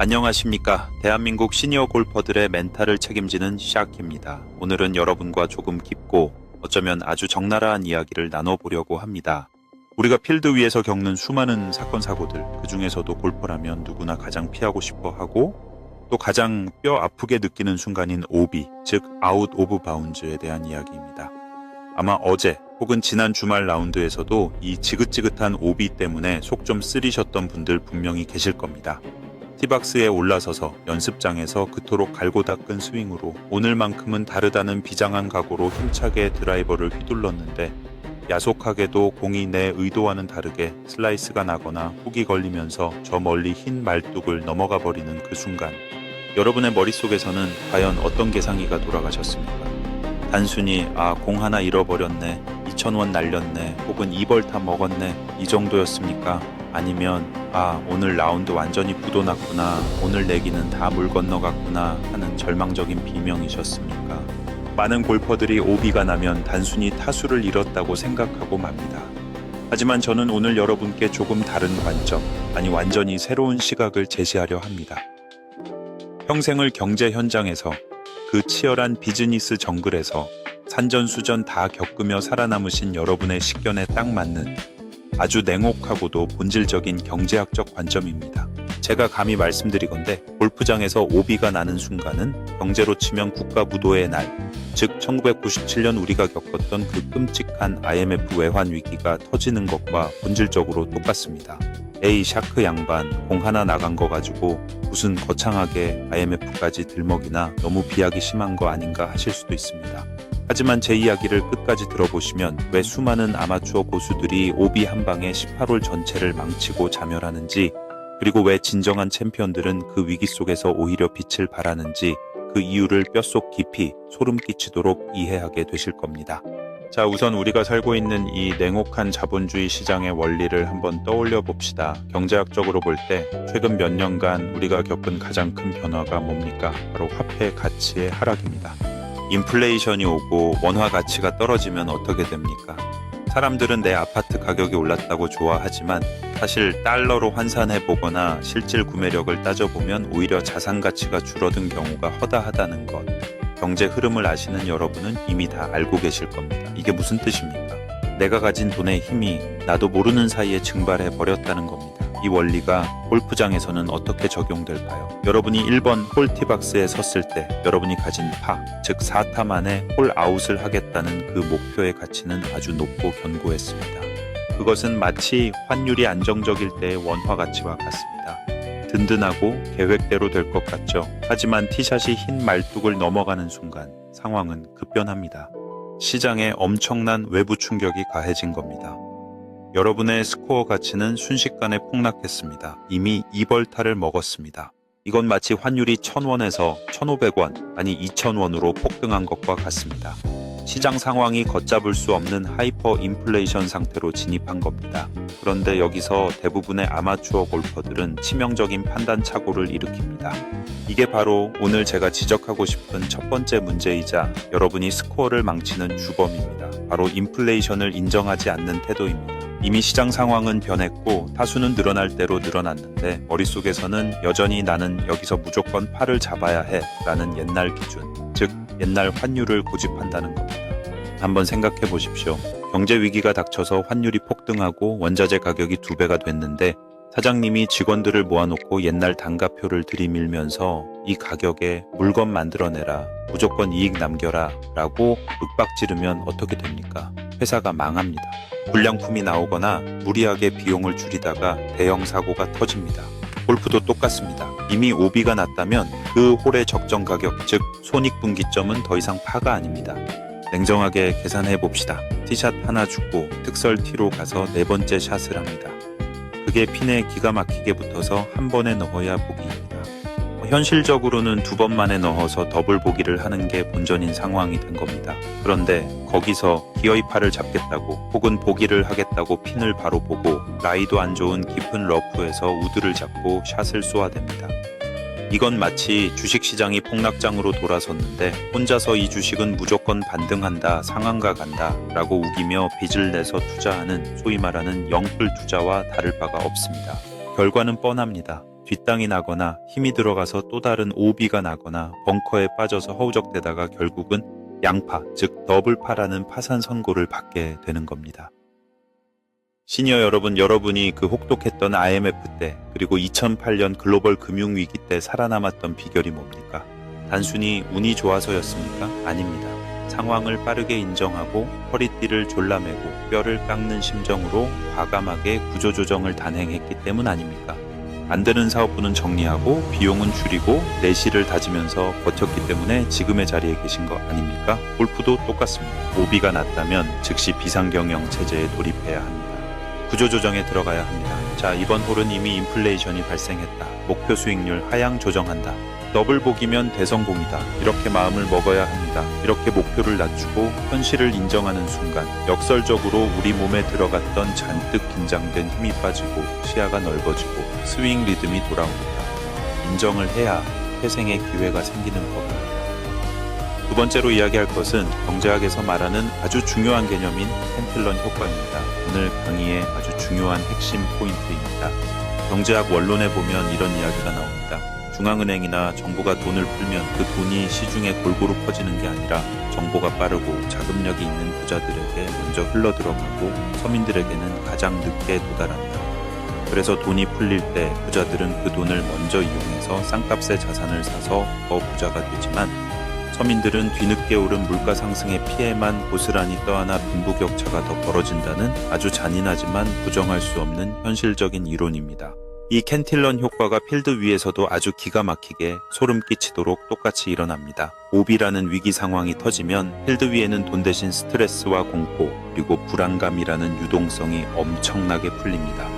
안녕하십니까. 대한민국 시니어 골퍼들의 멘탈을 책임지는 샤키입니다. 오늘은 여러분과 조금 깊고 어쩌면 아주 적나라한 이야기를 나눠보려고 합니다. 우리가 필드 위에서 겪는 수많은 사건 사고들, 그 중에서도 골퍼라면 누구나 가장 피하고 싶어 하고 또 가장 뼈 아프게 느끼는 순간인 오비, 즉 아웃 오브 바운즈에 대한 이야기입니다. 아마 어제 혹은 지난 주말 라운드에서도 이 지긋지긋한 오비 때문에 속 좀 쓰리셨던 분들 분명히 계실 겁니다. 티박스에 올라서서 연습장에서 그토록 갈고 닦은 스윙으로 오늘만큼은 다르다는 비장한 각오로 힘차게 드라이버를 휘둘렀는데 야속하게도 공이 내 의도와는 다르게 슬라이스가 나거나 훅이 걸리면서 저 멀리 흰 말뚝을 넘어가 버리는 그 순간 여러분의 머릿속에서는 과연 어떤 계상이가 돌아가셨습니까? 단순히 아 공 하나 잃어버렸네 2천원 날렸네 혹은 2벌타 먹었네 이 정도였습니까? 아니면 아 오늘 라운드 완전히 부도났구나 오늘 내기는 다 물 건너갔구나 하는 절망적인 비명이셨습니까? 많은 골퍼들이 오비가 나면 단순히 타수를 잃었다고 생각하고 맙니다. 하지만 저는 오늘 여러분께 조금 다른 관점, 아니 완전히 새로운 시각을 제시하려 합니다. 평생을 경제 현장에서 그 치열한 비즈니스 정글에서 산전수전 다 겪으며 살아남으신 여러분의 식견에 딱 맞는 아주 냉혹하고도 본질적인 경제학적 관점입니다. 제가 감히 말씀드리건데 골프장에서 오비가 나는 순간은 경제로 치면 국가 부도의 날, 즉 1997년 우리가 겪었던 그 끔찍한 IMF 외환 위기가 터지는 것과 본질적으로 똑같습니다. 에이 샤크 양반 공 하나 나간 거 가지고 무슨 거창하게 IMF까지 들먹이나 너무 비하기 심한 거 아닌가 하실 수도 있습니다. 하지만 제 이야기를 끝까지 들어보시면 왜 수많은 아마추어 고수들이 오비 한 방에 18홀 전체를 망치고 자멸하는지 그리고 왜 진정한 챔피언들은 그 위기 속에서 오히려 빛을 발하는지 그 이유를 뼛속 깊이 소름 끼치도록 이해하게 되실 겁니다. 자, 우선 우리가 살고 있는 이 냉혹한 자본주의 시장의 원리를 한번 떠올려 봅시다. 경제학적으로 볼 때 최근 몇 년간 우리가 겪은 가장 큰 변화가 뭡니까? 바로 화폐 가치의 하락입니다. 인플레이션이 오고 원화 가치가 떨어지면 어떻게 됩니까? 사람들은 내 아파트 가격이 올랐다고 좋아하지만 사실 달러로 환산해 보거나 실질 구매력을 따져보면 오히려 자산 가치가 줄어든 경우가 허다하다는 것. 경제 흐름을 아시는 여러분은 이미 다 알고 계실 겁니다. 이게 무슨 뜻입니까? 내가 가진 돈의 힘이 나도 모르는 사이에 증발해 버렸다는 겁니다. 이 원리가 골프장에서는 어떻게 적용될까요? 여러분이 1번 홀 티박스에 섰을 때 여러분이 가진 파, 즉 4타 만에 홀 아웃을 하겠다는 그 목표의 가치는 아주 높고 견고했습니다. 그것은 마치 환율이 안정적일 때의 원화 가치와 같습니다. 든든하고 계획대로 될 것 같죠. 하지만 티샷이 흰 말뚝을 넘어가는 순간 상황은 급변합니다. 시장에 엄청난 외부 충격이 가해진 겁니다. 여러분의 스코어 가치는 순식간에 폭락했습니다. 이미 2벌타를 먹었습니다. 이건 마치 환율이 1000원에서 1500원, 아니 2000원으로 폭등한 것과 같습니다. 시장 상황이 걷잡을 수 없는 하이퍼 인플레이션 상태로 진입한 겁니다. 그런데 여기서 대부분의 아마추어 골퍼들은 치명적인 판단 착오를 일으킵니다. 이게 바로 오늘 제가 지적하고 싶은 첫 번째 문제이자 여러분이 스코어를 망치는 주범입니다. 바로 인플레이션을 인정하지 않는 태도입니다. 이미 시장 상황은 변했고 타수는 늘어날 대로 늘어났는데 머릿속에서는 여전히 나는 여기서 무조건 팔을 잡아야 해 라는 옛날 기준, 즉 옛날 환율을 고집한다는 겁니다. 한번 생각해 보십시오. 경제 위기가 닥쳐서 환율이 폭등하고 원자재 가격이 두 배가 됐는데 사장님이 직원들을 모아놓고 옛날 단가표를 들이밀면서 이 가격에 물건 만들어내라, 무조건 이익 남겨라 라고 윽박 지르면 어떻게 됩니까? 회사가 망합니다. 불량품이 나오거나 무리하게 비용을 줄이다가 대형 사고가 터집니다. 골프도 똑같습니다. 이미 오비가 났다면 그 홀의 적정 가격, 즉 손익분기점은 더 이상 파가 아닙니다. 냉정하게 계산해 봅시다. 티샷 하나 죽고 특설 티로 가서 네 번째 샷을 합니다. 그게 핀에 기가 막히게 붙어서 한 번에 넣어야 보기입니다. 뭐 현실적으로는 두 번 만에 넣어서 더블 보기를 하는 게 본전인 상황이 된 겁니다. 그런데 거기서 기어이 팔을 잡겠다고 혹은 보기를 하겠다고 핀을 바로 보고 라이도 안 좋은 깊은 러프에서 우드를 잡고 샷을 쏘아댑니다. 이건 마치 주식시장이 폭락장으로 돌아섰는데 혼자서 이 주식은 무조건 반등한다, 상한가 간다 라고 우기며 빚을 내서 투자하는 소위 말하는 영끌 투자와 다를 바가 없습니다. 결과는 뻔합니다. 뒷땅이 나거나 힘이 들어가서 또 다른 오비가 나거나 벙커에 빠져서 허우적대다가 결국은 양파, 즉 더블파라는 파산 선고를 받게 되는 겁니다. 시니어 여러분, 여러분이 그 혹독했던 IMF 때 그리고 2008년 글로벌 금융위기 때 살아남았던 비결이 뭡니까? 단순히 운이 좋아서였습니까? 아닙니다. 상황을 빠르게 인정하고 허리띠를 졸라매고 뼈를 깎는 심정으로 과감하게 구조조정을 단행했기 때문 아닙니까? 안 되는 사업부는 정리하고 비용은 줄이고 내실을 다지면서 버텼기 때문에 지금의 자리에 계신 거 아닙니까? 골프도 똑같습니다. 오비가 났다면 즉시 비상경영 체제에 돌입해야 합니다. 구조조정에 들어가야 합니다. 자, 이번 홀은 이미 인플레이션이 발생했다. 목표 수익률 하향 조정한다. 더블 복이면 대성공이다. 이렇게 마음을 먹어야 합니다. 이렇게 목표를 낮추고 현실을 인정하는 순간 역설적으로 우리 몸에 들어갔던 잔뜩 긴장된 힘이 빠지고 시야가 넓어지고 스윙 리듬이 돌아옵니다. 인정을 해야 회생의 기회가 생기는 법입니다. 두 번째로 이야기할 것은 경제학에서 말하는 아주 중요한 개념인 펜틀런 효과입니다. 오늘 강의의 아주 중요한 핵심 포인트입니다. 경제학 원론에 보면 이런 이야기가 나옵니다. 중앙은행이나 정부가 돈을 풀면 그 돈이 시중에 골고루 퍼지는 게 아니라 정보가 빠르고 자금력이 있는 부자들에게 먼저 흘러 들어가고 서민들에게는 가장 늦게 도달한다. 그래서 돈이 풀릴 때 부자들은 그 돈을 먼저 이용해서 쌍값의 자산을 사서 더 부자가 되지만 서민들은 뒤늦게 오른 물가 상승의 피해만 고스란히 떠안아 빈부격차가 더 벌어진다는 아주 잔인하지만 부정할 수 없는 현실적인 이론입니다. 이 캔틸런 효과가 필드 위에서도 아주 기가 막히게 소름 끼치도록 똑같이 일어납니다. 오비라는 위기 상황이 터지면 필드 위에는 돈 대신 스트레스와 공포 그리고 불안감이라는 유동성이 엄청나게 풀립니다.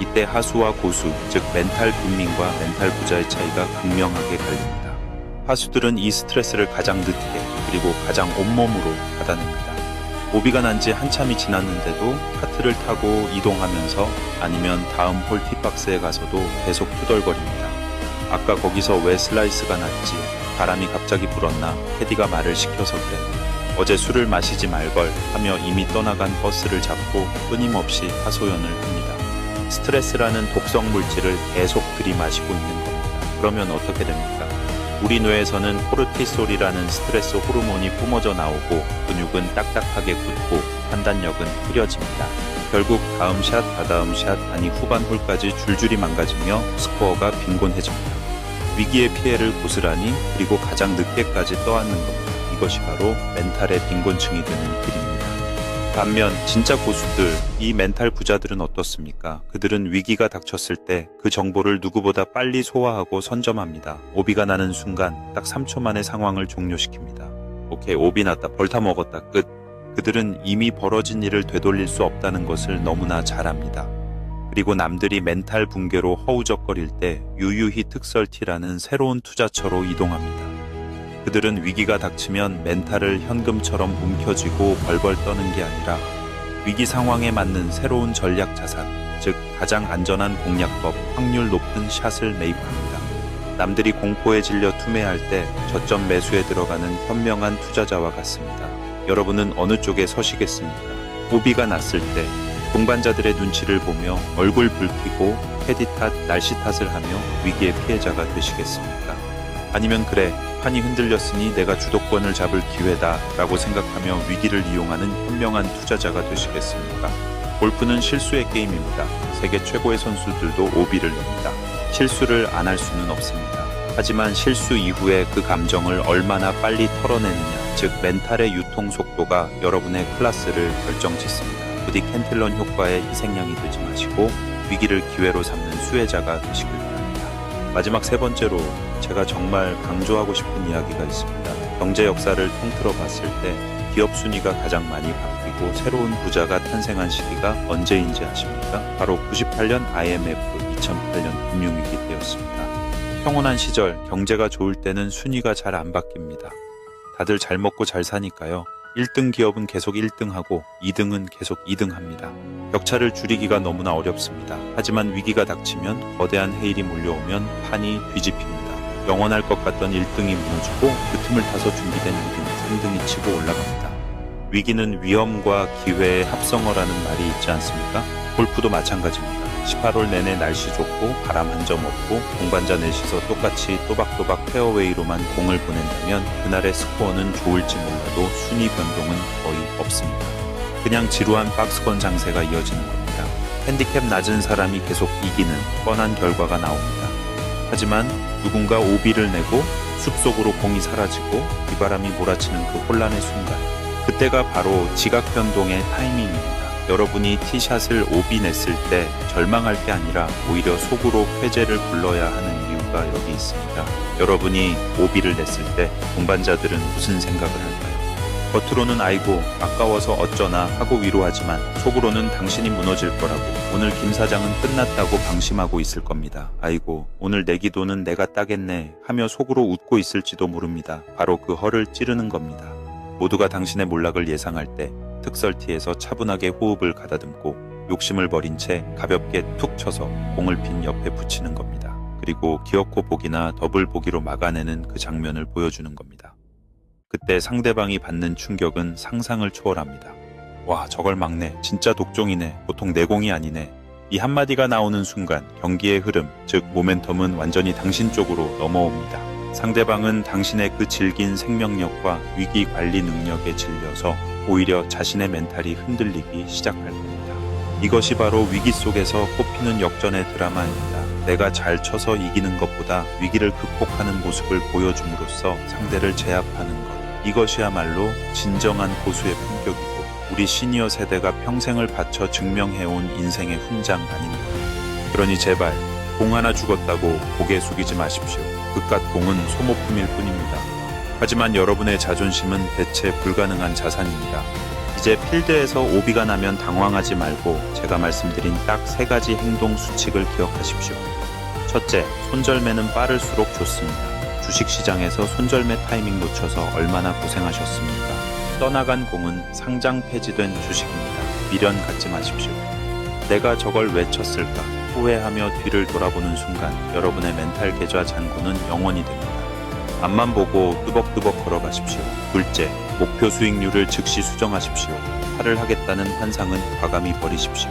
이때 하수와 고수, 즉 멘탈 빈민과 멘탈 부자의 차이가 극명하게 갈립니다. 하수들은 이 스트레스를 가장 늦게 그리고 가장 온몸으로 받아냅니다. 오비가 난 지 한참이 지났는데도 카트를 타고 이동하면서 아니면 다음 홀 티박스에 가서도 계속 투덜거립니다. 아까 거기서 왜 슬라이스가 났지? 바람이 갑자기 불었나? 캐디가 말을 시켜서 그래. 어제 술을 마시지 말걸 하며 이미 떠나간 버스를 잡고 끊임없이 하소연을 합니다. 스트레스라는 독성 물질을 계속 들이마시고 있는 겁니다. 그러면 어떻게 됩니까? 우리 뇌에서는 코르티솔이라는 스트레스 호르몬이 뿜어져 나오고 근육은 딱딱하게 굳고 판단력은 흐려집니다. 결국 다음 샷, 다다음 샷, 아니 후반 홀까지 줄줄이 망가지며 스코어가 빈곤해집니다. 위기의 피해를 고스란히 그리고 가장 늦게까지 떠안는 겁니다. 이것이 바로 멘탈의 빈곤층이 되는 길입니다. 반면 진짜 고수들, 이 멘탈 부자들은 어떻습니까? 그들은 위기가 닥쳤을 때 그 정보를 누구보다 빨리 소화하고 선점합니다. 오비가 나는 순간 딱 3초 만에 상황을 종료시킵니다. 오케이, 오비 났다. 벌타 먹었다. 끝. 그들은 이미 벌어진 일을 되돌릴 수 없다는 것을 너무나 잘 압니다. 그리고 남들이 멘탈 붕괴로 허우적거릴 때 유유히 특설티라는 새로운 투자처로 이동합니다. 그들은 위기가 닥치면 멘탈을 현금처럼 움켜쥐고 벌벌 떠는 게 아니라 위기 상황에 맞는 새로운 전략 자산, 즉 가장 안전한 공략법, 확률 높은 샷을 매입합니다. 남들이 공포에 질려 투매할 때 저점 매수에 들어가는 현명한 투자자와 같습니다. 여러분은 어느 쪽에 서시겠습니까? 오비가 났을 때 동반자들의 눈치를 보며 얼굴 붉히고 캐디 탓, 날씨 탓을 하며 위기의 피해자가 되시겠습니까? 아니면 그래, 판이 흔들렸으니 내가 주도권을 잡을 기회다 라고 생각하며 위기를 이용하는 현명한 투자자가 되시겠습니까? 골프는 실수의 게임입니다. 세계 최고의 선수들도 오비를 냅니다. 실수를 안 할 수는 없습니다. 하지만 실수 이후에 그 감정을 얼마나 빨리 털어내느냐, 즉 멘탈의 유통 속도가 여러분의 클래스를 결정짓습니다. 부디 캔틀런 효과의 희생양이 되지 마시고 위기를 기회로 삼는 수혜자가 되시길 바랍니다. 마지막 세 번째로 제가 정말 강조하고 싶은 이야기가 있습니다. 경제 역사를 통틀어 봤을 때 기업 순위가 가장 많이 바뀌고 새로운 부자가 탄생한 시기가 언제인지 아십니까? 바로 98년 IMF, 2008년 금융위기 때였습니다. 평온한 시절 경제가 좋을 때는 순위가 잘 안 바뀝니다. 다들 잘 먹고 잘 사니까요. 1등 기업은 계속 1등하고 2등은 계속 2등합니다. 격차를 줄이기가 너무나 어렵습니다. 하지만 위기가 닥치면 거대한 해일이 몰려오면 판이 뒤집힙니다. 영원할 것 같던 1등이 무너지고 그 틈을 타서 준비된 2등, 3등이 치고 올라갑니다. 위기는 위험과 기회의 합성어라는 말이 있지 않습니까? 골프도 마찬가지입니다. 18홀 내내 날씨 좋고 바람 한 점 없고 동반자 넷이서 똑같이 또박또박 페어웨이로만 공을 보낸다면 그날의 스코어는 좋을지 몰라도 순위 변동은 거의 없습니다. 그냥 지루한 박스권 장세가 이어지는 겁니다. 핸디캡 낮은 사람이 계속 이기는 뻔한 결과가 나옵니다. 하지만 누군가 오비를 내고 숲속으로 공이 사라지고 비바람이 몰아치는 그 혼란의 순간 그때가 바로 지각 변동의 타이밍입니다. 여러분이 티샷을 오비 냈을 때 절망할 게 아니라 오히려 속으로 쾌재를 불러야 하는 이유가 여기 있습니다. 여러분이 오비를 냈을 때 동반자들은 무슨 생각을 할까요? 겉으로는 아이고 아까워서 어쩌나 하고 위로하지만 속으로는 당신이 무너질 거라고 오늘 김 사장은 끝났다고 방심하고 있을 겁니다. 아이고 오늘 내 기도는 내가 따겠네 하며 속으로 웃고 있을지도 모릅니다. 바로 그 허를 찌르는 겁니다. 모두가 당신의 몰락을 예상할 때 특설티에서 차분하게 호흡을 가다듬고 욕심을 버린 채 가볍게 툭 쳐서 공을 핀 옆에 붙이는 겁니다. 그리고 기어코 보기나 더블 보기로 막아내는 그 장면을 보여주는 겁니다. 그때 상대방이 받는 충격은 상상을 초월합니다. 와, 저걸 막네. 진짜 독종이네. 보통 내공이 아니네. 이 한마디가 나오는 순간 경기의 흐름, 즉 모멘텀은 완전히 당신 쪽으로 넘어옵니다. 상대방은 당신의 그 질긴 생명력과 위기 관리 능력에 질려서 오히려 자신의 멘탈이 흔들리기 시작할 겁니다. 이것이 바로 위기 속에서 꼽히는 역전의 드라마입니다. 내가 잘 쳐서 이기는 것보다 위기를 극복하는 모습을 보여줌으로써 상대를 제압하는 것. 이것이야말로 진정한 고수의 품격이고 우리 시니어 세대가 평생을 바쳐 증명해온 인생의 훈장 아닙니까? 그러니 제발 공 하나 죽었다고 고개 숙이지 마십시오. 그깟 공은 소모품일 뿐입니다. 하지만 여러분의 자존심은 대체 불가능한 자산입니다. 이제 필드에서 오비가 나면 당황하지 말고 제가 말씀드린 딱 세 가지 행동 수칙을 기억하십시오. 첫째, 손절매는 빠를수록 좋습니다. 주식시장에서 손절매 타이밍 놓쳐서 얼마나 고생하셨습니까? 떠나간 공은 상장 폐지된 주식입니다. 미련 갖지 마십시오. 내가 저걸 왜 쳤을까? 후회하며 뒤를 돌아보는 순간 여러분의 멘탈 계좌 잔고는 영원이 됩니다. 앞만 보고 뚜벅뚜벅 걸어가십시오. 둘째, 목표 수익률을 즉시 수정하십시오. 팔을 하겠다는 환상은 과감히 버리십시오.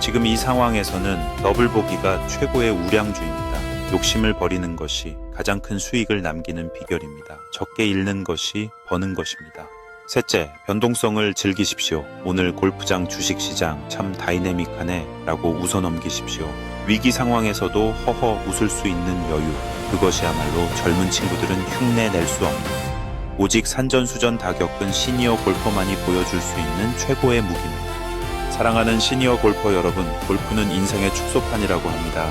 지금 이 상황에서는 더블 보기가 최고의 우량주입니다. 욕심을 버리는 것이 가장 큰 수익을 남기는 비결입니다. 적게 잃는 것이 버는 것입니다. 셋째, 변동성을 즐기십시오. 오늘 골프장 주식시장 참 다이내믹하네 라고 웃어 넘기십시오. 위기 상황에서도 허허 웃을 수 있는 여유. 그것이야말로 젊은 친구들은 흉내 낼 수 없는 오직 산전수전 다 겪은 시니어 골퍼만이 보여줄 수 있는 최고의 무기입니다. 사랑하는 시니어 골퍼 여러분, 골프는 인생의 축소판이라고 합니다.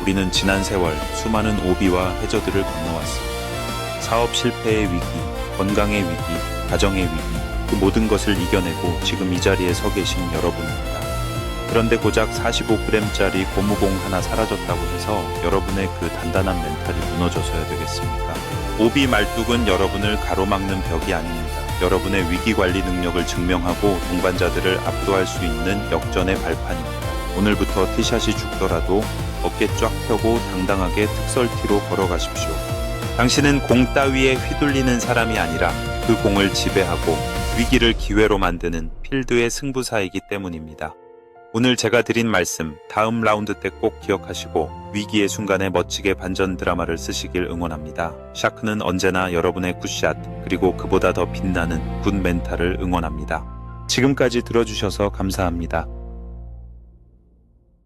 우리는 지난 세월 수많은 오비와 해저들을 건너왔습니다. 사업 실패의 위기, 건강의 위기, 가정의 위기, 그 모든 것을 이겨내고 지금 이 자리에 서 계신 여러분입니다. 그런데 고작 45g짜리 고무공 하나 사라졌다고 해서 여러분의 그 단단한 멘탈이 무너져서야 되겠습니까? 오비 말뚝은 여러분을 가로막는 벽이 아닙니다. 여러분의 위기 관리 능력을 증명하고 동반자들을 압도할 수 있는 역전의 발판입니다. 오늘부터 티샷이 죽더라도 어깨 쫙 펴고 당당하게 특설티로 걸어가십시오. 당신은 공 따위에 휘둘리는 사람이 아니라 그 공을 지배하고 위기를 기회로 만드는 필드의 승부사이기 때문입니다. 오늘 제가 드린 말씀 다음 라운드 때 꼭 기억하시고 위기의 순간에 멋지게 반전 드라마를 쓰시길 응원합니다. 샤크는 언제나 여러분의 굿샷 그리고 그보다 더 빛나는 굿 멘탈을 응원합니다. 지금까지 들어주셔서 감사합니다.